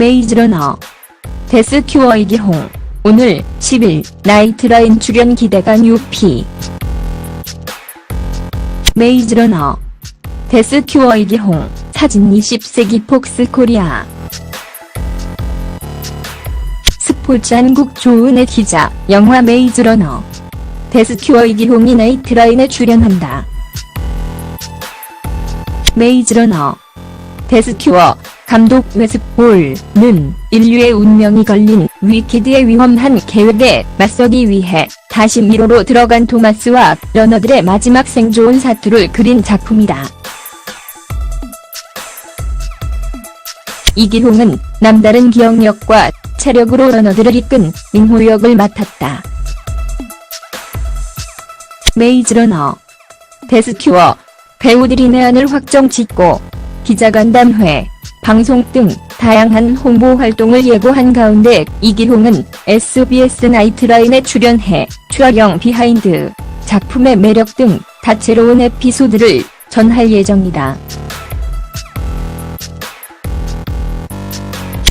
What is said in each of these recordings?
메이즈러너 데스큐어 이기홍. 오늘 10일 나이트라인 출연 기대가 뉴피. 메이즈러너 데스큐어 이기홍. 사진 20세기 폭스코리아. 스포츠 한국 조은혜 기자. 영화 메이즈러너 데스큐어 이기홍이 나이트라인에 출연한다. 메이즈러너 데스큐어 감독 웨스볼은 인류의 운명이 걸린 위키드의 위험한 계획에 맞서기 위해 다시 미로로 들어간 토마스와 러너들의 마지막 생존 사투를 그린 작품이다. 이기홍은 남다른 기억력과 체력으로 러너들을 이끈 민호 역을 맡았다. 메이즈 러너 데스큐어 배우들이 내한을 확정 짓고 기자간담회, 방송 등 다양한 홍보 활동을 예고한 가운데 이기홍은 SBS 나이트라인에 출연해 촬영 비하인드, 작품의 매력 등 다채로운 에피소드를 전할 예정이다.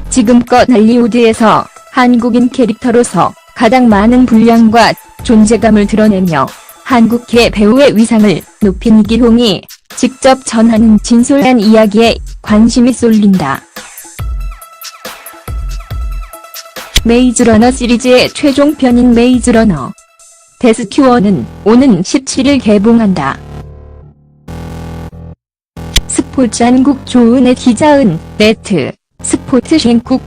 지금껏 할리우드에서 한국인 캐릭터로서 가장 많은 분량과 존재감을 드러내며 한국계 배우의 위상을 높인 이기홍이 직접 전하는 진솔한 이야기에 관심이 쏠린다. 메이즈러너 시리즈의 최종편인 메이즈러너 데스큐어는 오는 17일 개봉한다. 스포츠 한국 조은혜 기자은 네트 스포츠 신국